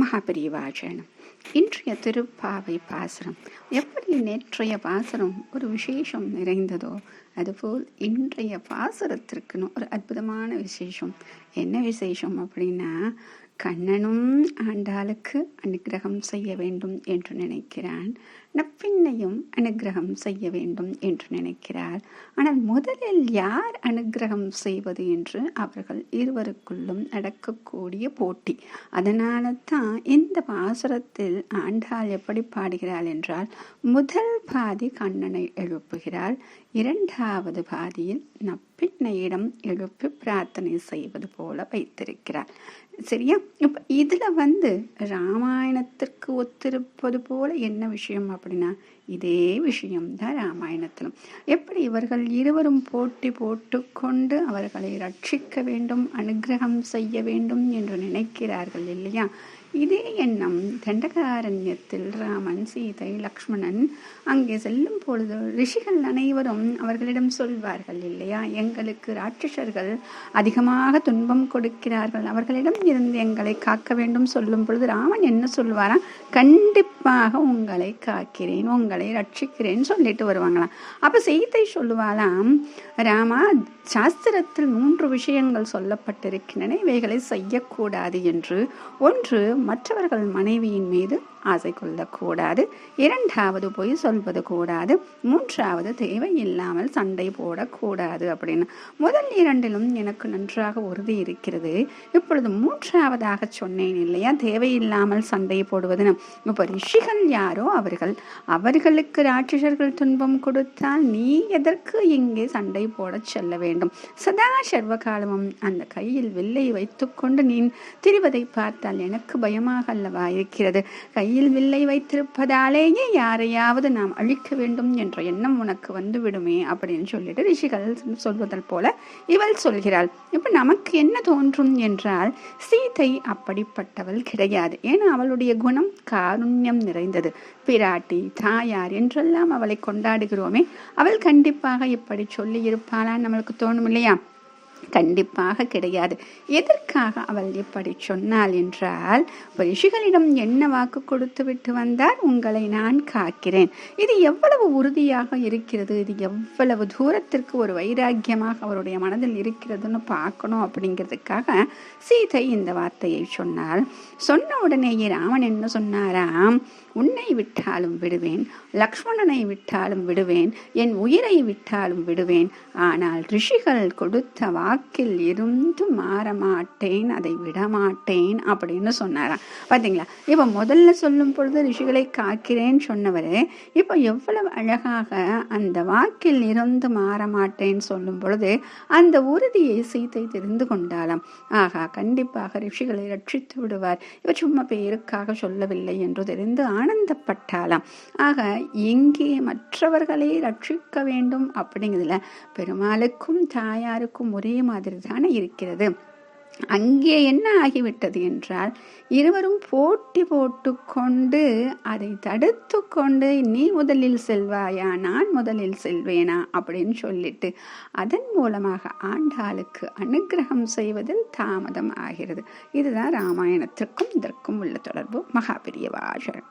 மகாபெரியவாஜனம் இன்றைய திருப்பாவை பாசனம் எப்படி நேற்றைய பாசனம் ஒரு விசேஷம் நிறைந்ததோ அதுபோல் இன்றைய பாசனத்திற்குன்னு ஒரு அற்புதமான விசேஷம். என்ன விசேஷம் அப்படின்னா கண்ணனும் ஆண்டாளுக்கு அனுகிரகம் செய்ய வேண்டும் என்று நினைக்கிறான். நப்பின்னையும் அனுகிரகம் செய்ய வேண்டும் என்று நினைக்கிறார் ஆனால் முதலில் யார் அனுகிரகம் செய்வது என்று அவர்கள் இருவருக்குள்ளும் நடக்கக்கூடிய போட்டி. அதனால தான் இந்த பாசுரத்தில் ஆண்டாள் எப்படி பாடுகிறாள் என்றால் முதல் பாதி கண்ணனை எழுப்புகிறாள். இரண்டாவது பாதியில் நப்பின்னையிடம் எழுப்பி பிரார்த்தனை செய்வது போல வைத்திருக்கிறார் சரியா? இப்போ இதில் வந்து ராமாயணத்திற்கு ஒத்திருப்பது போல என்ன விஷயம் அப்படின்னா இதே விஷயம்தான் ராமாயணத்திலும். எப்படி இவர்கள் இருவரும் போட்டி போட்டுக்கொண்டு அவர்களை ரட்சிக்க வேண்டும் அனுகிரகம் செய்ய வேண்டும் என்று நினைக்கிறார்கள் இல்லையா? இதே எண்ணம் தண்டகாரண்யத்தில் ராமன் சீதை லக்ஷ்மணன் அங்கே செல்லும் பொழுது ரிஷிகள் அனைவரும் அவர்களிடம் சொல்வார்கள் இல்லையா எங்களுக்கு ராட்சசர்கள் அதிகமாக துன்பம் கொடுக்கிறார்கள். அவர்களிடம் இருந்து எங்களை காக்க வேண்டும் சொல்லும் பொழுது ராமன் என்ன சொல்வாரா கண்டிப்பாக உங்களை காக்கிறேன் உங்களை ரட்சிக்கிறேன் சொல்லிட்டு வருவாங்களாம். அப்ப சீதை சொல்லுவாளாம் ராமா சாஸ்திரத்தில் மூன்று விஷயங்கள் சொல்லப்பட்டிருக்கின்றன. இவைகளை செய்யக்கூடாது என்று. ஒன்று மற்றவர்கள் மனைவியின் மீது ஆசை கொள்ளக்கூடாது. இரண்டாவது பொய் சொல்வது கூடாது. மூன்றாவது தேவையில்லாமல் சண்டை போடக்கூடாது அப்படின்னு. முதல் இரண்டிலும் எனக்கு நன்றாக உறுதி இருக்கிறது. இப்பொழுது மூன்றாவதாக சொன்னேன் இல்லையா? தேவையில்லாமல் சண்டை போடுவதுன்னு இப்போ ரிஷிகள் யாரோ அவர்கள் அவர்களுக்கு ராட்சசர்கள் துன்பம் கொடுத்தால் நீ எதற்கு இங்கே சண்டை போட செல்ல வேண்டும்? சதா சர்வகாலமும் அந்த கையில் வில்லை வைத்துக்கொண்டு நீ திரிவதை பார்த்தால் எனக்கு பயமாக அல்லவா இருக்கிறது? கையில் வில்லை வைத்திருப்பதாலேயே யாரையாவது நாம் அழிக்க வேண்டும் என்ற எண்ணம் உனக்கு வந்து விடுமே அப்படின்னு சொல்லிட்டு ரிஷிகள் சொல்வதல் போல இவள் சொல்கிறாள். இப்ப நமக்கு என்ன தோன்றும் என்றால் சீதை அப்படிப்பட்டவள் கிடையாது. ஏன்னா அவளுடைய குணம் காருண்யம் நிறைந்தது. பிராட்டி தாயார் என்றெல்லாம் அவளை கொண்டாடுகிறோமே. அவள் கண்டிப்பாக இப்படி சொல்லி இருப்பாளான்னு நம்மளுக்கு தோணும் இல்லையா கண்டிப்பாக கிடையாது. எதற்காக அவள் இப்படி சொன்னாள் என்றால் ரிஷிகளிடம் என்ன வாக்கு கொடுத்து விட்டு வந்தால் உங்களை நான் காக்கிறேன். இது எவ்வளவு உறுதியாக இருக்கிறது இது எவ்வளவு தூரத்திற்கு ஒரு வைராக்கியமாக அவருடைய மனதில் இருக்கிறதுன்னு பார்க்கணும் அப்படிங்கிறதுக்காக சீதை இந்த வார்த்தையை சொன்னாள். சொன்ன உடனேயே ராமன் என்ன சொன்னாராம் உன்னை விட்டாலும் விடுவேன் லக்ஷ்மணனை விட்டாலும் விடுவேன் என் உயிரை விட்டாலும் விடுவேன். ஆனால் ரிஷிகள் கொடுத்த வாக்கில் இருந்து மாற மாட்டேன் அதை விடமாட்டேன் அப்படின்னு சொன்னாராம். பார்த்தீங்களா இப்போ முதல்ல சொல்லும் பொழுது ரிஷிகளை காக்கிறேன் சொன்னவர் இப்போ எவ்வளவு அழகாக அந்த வாக்கில் இருந்து மாற மாட்டேன் சொல்லும் பொழுது அந்த உறுதியை சீத்தை தெரிந்து கொண்டாலாம் ஆகா கண்டிப்பாக ரிஷிகளை ரட்சித்து விடுவார். இவர் சும்மா பேருக்காக சொல்லவில்லை என்று தெரிந்து ஆனந்தப்பட்டாலாம் ஆக எங்கே மற்றவர்களை ரட்சிக்க வேண்டும் அப்படிங்கிறதுல பெருமாளுக்கும் தாயாருக்கும் ஒரே மாதிரி தானே இருக்கிறது. அங்கே என்ன ஆகிவிட்டது என்றால் இருவரும் போட்டி போட்டுக்கொண்டு அதை தடுத்து கொண்டு நீ முதலில் செல்வாயா நான் முதலில் செல்வேனா அப்படின்னு சொல்லிட்டு அதன் மூலமாக ஆண்டாளுக்கு அனுகிரகம் செய்வதில் தாமதம் ஆகிறது. இதுதான் ராமாயணத்திற்கும் இதற்கும் உள்ள தொடர்பு. மகாபெரியவாசன்